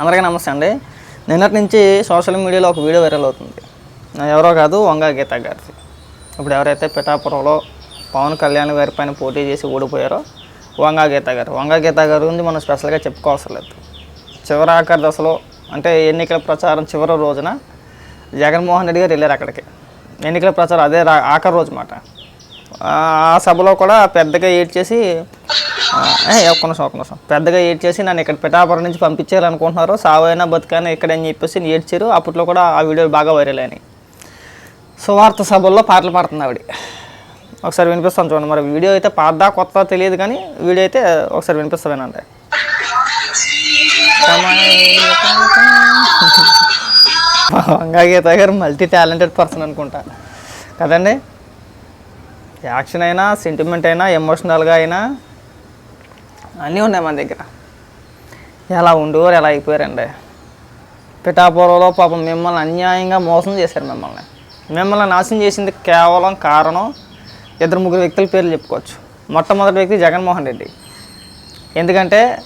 అందరికీ నమస్తే అండి. నిన్నటి నుంచి సోషల్ మీడియాలో ఒక వీడియో వైరల్ అవుతుంది. ఎవరో కాదు వంగా గీత గారిది. ఇప్పుడు ఎవరైతే పిఠాపురంలో పవన్ కళ్యాణ్ గారి పైన పోటీ చేసి ఓడిపోయారో వంగా గీత గారు. వంగా గీత గారి గురించి మనం స్పెషల్గా చెప్పుకోవాల్సిన లేదు. చివరి ఆఖరి దశలో అంటే ఎన్నికల ప్రచారం చివరి రోజున జగన్మోహన్ రెడ్డి గారు వెళ్ళారు అక్కడికి. ఎన్నికల ప్రచారం అదే రా- ఆఖరి రోజు మాట. ఆ సభలో కూడా పెద్దగా ఏడ్చేసి చేసి ఒక్క నిమిషం ఒక్క నిమిషం. పెద్దగా ఏడ్చేసి నన్ను ఇక్కడ పిఠాపురం నుంచి పంపించాలనుకుంటున్నారు సావైనా బతుకైనా ఇక్కడ అని చెప్పేసి ఏడ్చారు. అప్పట్లో కూడా ఆ వీడియోలు బాగా వైరల్ అయినాయి. సువార్త సభల్లో పాటలు పాడుతుంది ఆవిడ. ఒకసారి వినిపిస్తాను చూడండి. మరి వీడియో అయితే పాడదా కొత్త తెలియదు కానీ వీడియో అయితే ఒకసారి వినిపిస్తామేనండి వంగా గీత గారు మల్టీ టాలెంటెడ్ పర్సన్ అనుకుంటా. కదండి? యాక్షన్ అయినా సెంటిమెంట్ అయినా ఎమోషనల్గా అయినా అన్నీ ఉన్నాయి మన దగ్గర. ఎలా ఉండేవారు ఎలా అయిపోయారండి? పిఠాపురంలో పాపం మిమ్మల్ని అన్యాయంగా మోసం చేశారు మిమ్మల్ని. మిమ్మల్ని నాశనం చేసింది కేవలం కారణం ఇద్దరు ముగ్గురు వ్యక్తుల పేర్లు చెప్పుకోవచ్చు. మొట్టమొదటి వ్యక్తి జగన్మోహన్ రెడ్డి. ఎందుకంటే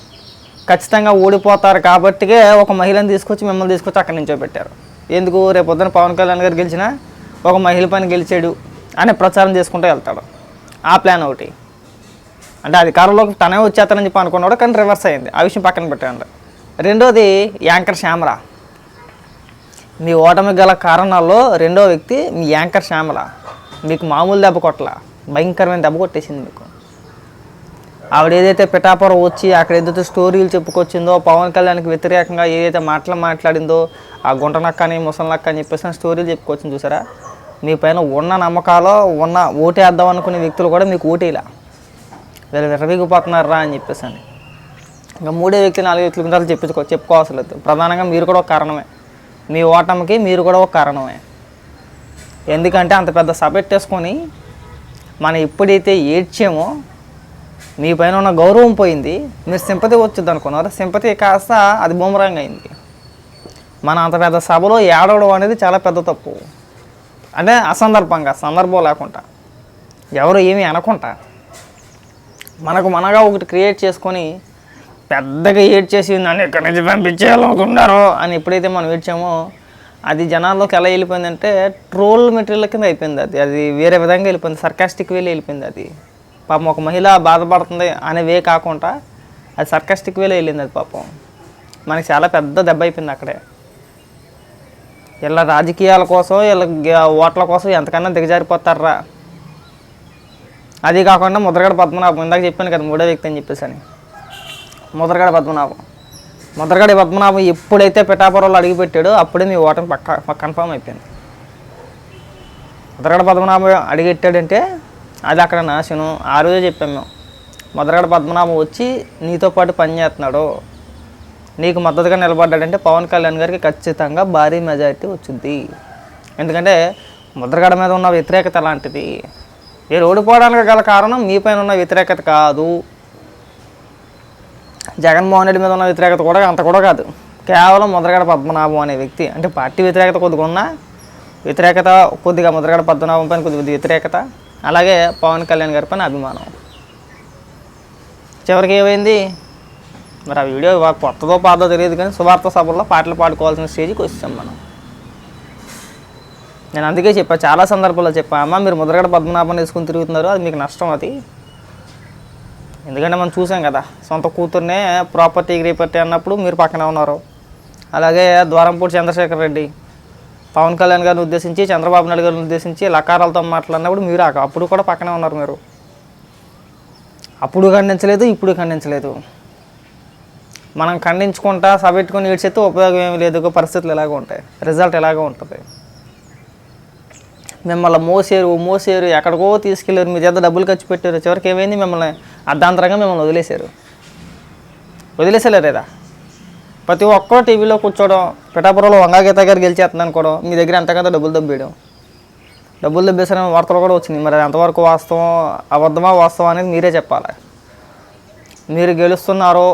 ఖచ్చితంగా ఓడిపోతారు కాబట్టికే ఒక మహిళను తీసుకొచ్చి మిమ్మల్ని తీసుకొచ్చి అక్కడి నుంచో పెట్టారు. ఎందుకు? రేపు పొద్దున పవన్ కళ్యాణ్ గారు గెలిచినా ఒక మహిళ పైన గెలిచాడు అనే ప్రచారం చేసుకుంటూ వెళ్తాడు. ఆ ప్లాన్ ఒకటి. అంటే అధికారంలోకి తనే వచ్చేస్తానని చెప్పి అనుకున్నాడు కానీ రివర్స్ అయింది. ఆ విషయం పక్కన పెట్టండి రెండోది యాంకర్ శ్యామల. మీ ఓటమి గల కారణాల్లో రెండో వ్యక్తి మీ యాంకర్ శ్యామల. మీకు మామూలు దెబ్బ కొట్టల. భయంకరమైన దెబ్బ కొట్టేసింది మీకు. ఆవిడ ఏదైతే పిఠాపురం వచ్చి అక్కడ ఏదైతే స్టోరీలు చెప్పుకొచ్చిందో పవన్ కళ్యాణ్కి వ్యతిరేకంగా ఏదైతే మాటలు మాట్లాడిందో ఆ గుంట అని ముసలి నక్క అని చెప్పేసి స్టోరీలు చెప్పుకొచ్చింది చూసారా? మీ పైన ఉన్న నమ్మకాలు ఉన్న ఓటేద్దాం అనుకునే వ్యక్తులు కూడా మీకు ఓటేలా. వీళ్ళు రా అని చెప్పేసి అని. ఇంకా మూడే వ్యక్తులు నాలుగు వ్యక్తుల గురించి చెప్పుకో చెప్పుకోవాల్సి లేదు. ప్రధానంగా మీరు కూడా ఒక కారణమే. మీ ఓటమికి మీరు కూడా ఒక కారణమే. ఎందుకంటే అంత పెద్ద సభ మనం ఎప్పుడైతే ఏడ్చామో మీ పైన ఉన్న గౌరవం పోయింది మీరు సింపతి వచ్చింది అనుకున్నారు. సింపతి కాస్త అది బూమరంగా అయింది. మన అంత పెద్ద సభలో ఏడవడం అనేది చాలా పెద్ద తప్పు. అంటే అసందర్భంగా సందర్భం లేకుండా. ఎవరు ఏమీ అనకుండా. మనకు మనగా ఒకటి క్రియేట్ చేసుకొని పెద్దగా ఏడ్ చేసి నన్ను ఎక్కడి నుంచి పంపించేయాలనుకున్నారు అని ఎప్పుడైతే మనం ఏడ్చామో అది జనాల్లోకి ఎలా వెళ్ళిపోయిందంటే ట్రోల్ మెటీరియల్ కింద అయిపోయింది అది. అది వేరే విధంగా వెళ్ళిపోయింది సర్కాస్టిక్ వేలో వెళ్ళిపోయింది అది. పాపం ఒక మహిళ బాధపడుతుంది అనే వే కాకుండా అది సర్కాస్టిక్ వేలో వెళ్ళింది అది పాపం. మనకి చాలా పెద్ద దెబ్బ అయిపోయింది అక్కడే. ఇలా రాజకీయాల కోసం వీళ్ళ గ- ఓట్ల కోసం ఎంతకన్నా దిగజారిపోతారా? అది కాకుండా ముద్రగడ పద్మనాభం. ఇందాక చెప్పాను కదా మూడో వ్యక్తి అని చెప్పేసి అని. ముద్రగడ పద్మనాభం. ముద్రగడ పద్మనాభం ఎప్పుడైతే పిఠాపురంలో అడిగిపెట్టాడో అప్పుడే మీ ఓటమి పక్క కన్ఫామ్ అయిపోయింది. ముద్రగడ పద్మనాభం అడిగెట్టాడంటే అది అక్కడ నాశనం. ఆ రోజే చెప్పాం మేము. ముద్రగడ పద్మనాభం వచ్చి నీతో పాటు పనిచేస్తున్నాడు నీకు మద్దతుగా నిలబడ్డాడంటే పవన్ కళ్యాణ్ గారికి ఖచ్చితంగా భారీ మెజారిటీ వచ్చింది. ఎందుకంటే ముద్రగడ మీద ఉన్న వ్యతిరేకత అలాంటిది మీరు ఓడిపోవడానికి గల కారణం మీ పైన ఉన్న వ్యతిరేకత కాదు. జగన్మోహన్ రెడ్డి మీద ఉన్న వ్యతిరేకత కూడా అంత కూడా కాదు. కేవలం ముద్రగడ పద్మనాభం అనే వ్యక్తి. అంటే పార్టీ వ్యతిరేకత కొద్దిగా ఉన్నా వ్యతిరేకత కొద్దిగా ముద్రగడ పద్మనాభం పైన కొద్ది వ్యతిరేకత అలాగే పవన్ కళ్యాణ్ గారి పైన అభిమానం. చివరికి ఏమైంది? మరి ఆ వీడియో కొత్తదో పాదో తెలియదు కానీ సువార్త సభల్లో పాటలు పాడుకోవాల్సిన స్టేజ్కి వచ్చాం మనం. నేను అందుకే చెప్పా చాలా సందర్భాల్లో చెప్పా అమ్మ మీరు ముద్రగడ పద్మనాభం వేసుకుని తిరుగుతున్నారు అది మీకు నష్టం అది. ఎందుకంటే మనం చూసాం కదా సొంత కూతుర్నే ప్రాపర్టీ గ్రీపర్టీ అన్నప్పుడు మీరు పక్కనే ఉన్నారు. అలాగే ద్వారంపూడి చంద్రశేఖర్ రెడ్డి పవన్ కళ్యాణ్ గారిని ఉద్దేశించి చంద్రబాబు నాయుడు గారిని ఉద్దేశించి లకారాలతో మాట్లాడినప్పుడు మీరు ఆ- అప్పుడు కూడా పక్కనే ఉన్నారు మీరు. అప్పుడు ఖండించలేదు ఇప్పుడు ఖండించలేదు. మనం ఖండించుకుంటా సబెట్టుకుని ఏడ్చేస్తే ఉపయోగం ఏమీ లేదు పరిస్థితులు ఎలాగ ఉంటాయి రిజల్ట్ ఎలాగో ఉంటుంది. మిమ్మల్ని మోసేరు మోసేరు ఎక్కడికో తీసుకెళ్ళారు మీ చేత డబ్బులు ఖర్చు పెట్టారు చివరికి ఏమైంది? మిమ్మల్ని అర్ధాంతరంగా మిమ్మల్ని వదిలేశారు. వదిలేసలేదా ప్రతి ఒక్కరు టీవీలో కూర్చోవడం పిఠాపురంలో వంగాగీత గారు గెలిచేస్తుంది అనుకోవడం మీ దగ్గర ఎంతకంత డబ్బులు దబ్బేయడం డబ్బులు దబ్బేసిన వార్తలు కూడా వచ్చింది మరి అది ఎంతవరకు వాస్తవం అబద్ధమా వాస్తవం అనేది మీరే చెప్పాలి. మీరు గెలుస్తున్నారో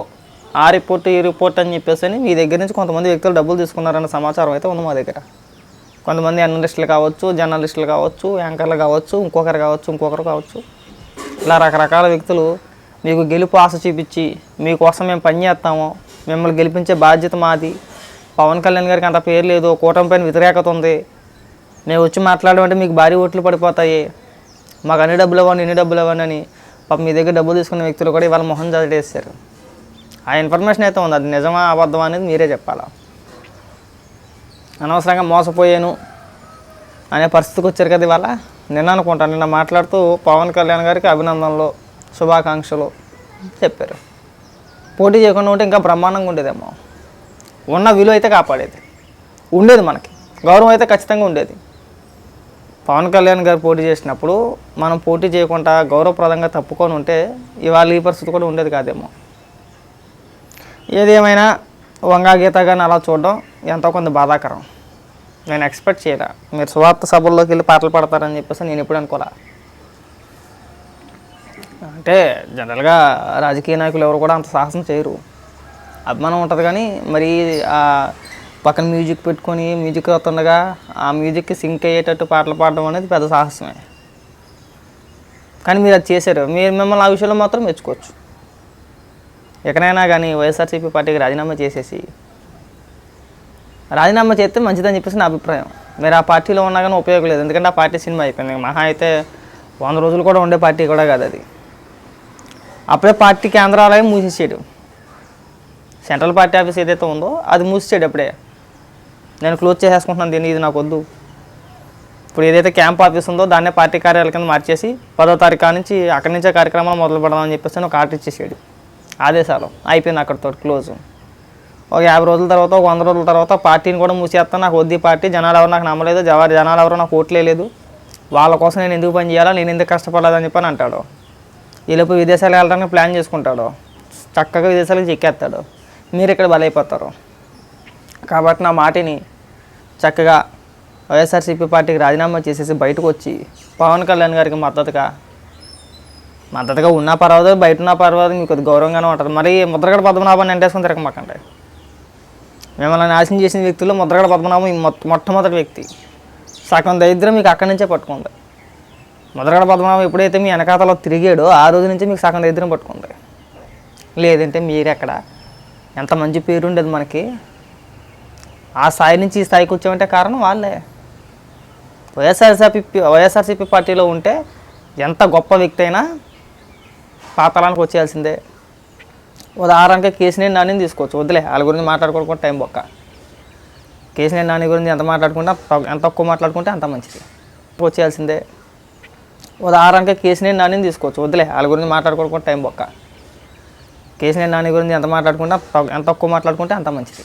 ఆ రిపోర్ట్ ఈ రిపోర్ట్ అని చెప్పేసి అని మీ దగ్గర నుంచి కొంతమంది వ్యక్తులు డబ్బులు తీసుకున్నారన్న సమాచారం అయితే ఉంది మా దగ్గర. కొంతమంది అనలిస్టులు కావచ్చు జర్నలిస్టులు కావచ్చు యాంకర్లు కావచ్చు ఇంకొకరు కావచ్చు ఇంకొకరు కావచ్చు. ఇలా రకరకాల వ్యక్తులు మీకు గెలుపు ఆశ చూపించి మీకోసం మేము పని చేస్తాము మిమ్మల్ని గెలిపించే బాధ్యత మాది. పవన్ కళ్యాణ్ గారికి అంత పేరు లేదు కూటమి పైన వ్యతిరేకత ఉంది. మేము వచ్చి మాట్లాడమంటే మీకు భారీ ఓట్లు పడిపోతాయి. మాకు అన్ని డబ్బులు ఇవ్వండి ఇన్ని డబ్బులు ఇవ్వండి అని పాప మీ దగ్గర డబ్బులు తీసుకున్న వ్యక్తులు కూడా ఇవాళ మొహం చదివేస్తారు ఆ ఇన్ఫర్మేషన్ అయితే ఉంది అది నిజమా అబద్ధమా అనేది మీరే చెప్పాలా? అనవసరంగా మోసపోయాను అనే పరిస్థితికి వచ్చారు కదా ఇవాళ. నిన్న అనుకుంటాను నిన్న మాట్లాడుతూ పవన్ కళ్యాణ్ గారికి అభినందనలు శుభాకాంక్షలు చెప్పారు. పోటీ చేయకుండా ఉంటే ఇంకా బ్రహ్మాండంగా ఉండేదేమో. ఉన్న విలువ అయితే కాపాడేది. ఉండేది మనకి. గౌరవం అయితే ఖచ్చితంగా ఉండేది. పవన్ కళ్యాణ్ గారు పోటీ చేసినప్పుడు మనం పోటీ చేయకుండా గౌరవప్రదంగా తప్పుకొని ఉంటే ఇవాళ ఈ పరిస్థితి కూడా ఉండేది కాదేమో. ఏదేమైనా వంగా గీత గారిని అలా చూడడం ఎంతో కొంత బాధాకరం. నేను ఎక్స్పెక్ట్ చేయరా మీరు సువార్త సభల్లోకి వెళ్ళి పాటలు పాడతారని చెప్పేసి నేను ఎప్పుడు అనుకోలే. అంటే జనరల్గా రాజకీయ నాయకులు ఎవరు కూడా అంత సాహసం చేయరు. అభిమానం ఉంటుంది కానీ మరి పక్కన మ్యూజిక్ పెట్టుకొని మ్యూజిక్ అవుతుండగా ఆ మ్యూజిక్కి సింక్ అయ్యేటట్టు పాటలు పాడడం అనేది పెద్ద సాహసమే. కానీ మీరు అది చేశారు. మీరు మిమ్మల్ని ఆ విషయంలో మాత్రం మెచ్చుకోవచ్చు. ఎక్కడైనా కానీ వైఎస్ఆర్సీపీ పార్టీకి రాజీనామా చేసేసి రాజీనామా చేస్తే మంచిదని చెప్పేసి నా అభిప్రాయం. మీరు ఆ పార్టీలో ఉన్నా కానీ ఉపయోగం లేదు. ఎందుకంటే ఆ పార్టీ సినిమా అయిపోయింది. మహా అయితే వంద రోజులు కూడా ఉండే పార్టీ కూడా కాదు అది. అప్పుడే పార్టీ కేంద్రాలయం మూసేసాడు సెంట్రల్ పార్టీ ఆఫీస్ ఏదైతే ఉందో అది మూసేసాడు అప్పుడే. నేను క్లోజ్ చేసేసుకుంటున్నాను దీన్ని ఇది నాకు వద్దు. ఇప్పుడు ఏదైతే క్యాంప్ ఆఫీస్ ఉందో దాన్నే పార్టీ కార్యాలయం కింద మార్చేసి పదో తారీఖు నుంచి అక్కడి నుంచే కార్యక్రమాలు మొదలు పెడదామని చెప్పేసి ఒక ఆర్డర్ ఇచ్చేసాడు ఆదేశాలు అయిపోయింది అక్కడితో క్లోజ్. ఒక యాభై రోజుల తర్వాత ఒక వంద రోజుల తర్వాత పార్టీని కూడా మూసేస్తాను. నాకు వద్దు పార్టీ. జనాలు ఎవరు నాకు నమ్మలేదు. జవారి జనాలు ఎవరు నాకు ఓట్లేదు లేదు. వాళ్ళ కోసం నేను ఎందుకు పని చేయాలా? నేను ఎందుకు కష్టపడలేదని చెప్పని అంటాడు. ఈలోపు విదేశాలకు వెళ్ళడానికి ప్లాన్ చేసుకుంటాడు. చక్కగా విదేశాలకు చెక్కేస్తాడు. మీరు ఇక్కడ బలైపోతారు. కాబట్టి నా మాటిని చక్కగా వైఎస్ఆర్సీపీ పార్టీకి రాజీనామా చేసేసి బయటకు వచ్చి పవన్ కళ్యాణ్ గారికి మద్దతుగా మద్దతుగా ఉన్నా పర్వాలేదు బయట ఉన్నా పర్వాలేదు మీకు గౌరవంగానే ఉంటుంది. మరి ముద్రగడ పద్మనాభాన్ని ఎంటేసుకొని తిరగమాకండి. మిమ్మల్ని నాశనం చేసిన వ్యక్తుల్లో ముద్రగడ పద్మనాభం ఈ మొట్టమొదటి వ్యక్తి. సగం దరిద్రం మీకు అక్కడి నుంచే పట్టుకుంది. ముద్రగడ పద్మనాభం ఎప్పుడైతే మీ వెనకాతలో తిరిగాడో ఆ రోజు నుంచి మీకు సగం దరిద్రం పట్టుకుంది. లేదంటే మీరెక్కడ? ఎంత మంచి పేరు ఉండేది మనకి. ఆ స్థాయి నుంచి ఈ స్థాయికి వచ్చామంటే కారణం వాళ్ళే. వైఎస్ఆర్సీపీ వైఎస్ఆర్సీపీ పార్టీలో ఉంటే ఎంత గొప్ప వ్యక్తి అయినా పాతాళానికి వచ్చేయాల్సిందే. ఉదాహరణకి కేసీనేని నాని తీసుకోవచ్చు. వద్దులే వాళ్ళ గురించి మాట్లాడుకోవడం టైం బొక్క. కేసీనేని నాని గురించి ఎంత మాట్లాడుకుంటే ఎంత తక్కువ మాట్లాడుకుంటే అంత మంచిది. వచ్చేయాల్సిందే ఉదాహరణకి కేసీనేని నాని తీసుకోవచ్చు. వద్దులే వాళ్ళ గురించి మాట్లాడుకోవడం టైం బొక్క. కేసీనేని నాని గురించి ఎంత మాట్లాడుకుంటే ఎంత తక్కువ మాట్లాడుకుంటే అంత మంచిది.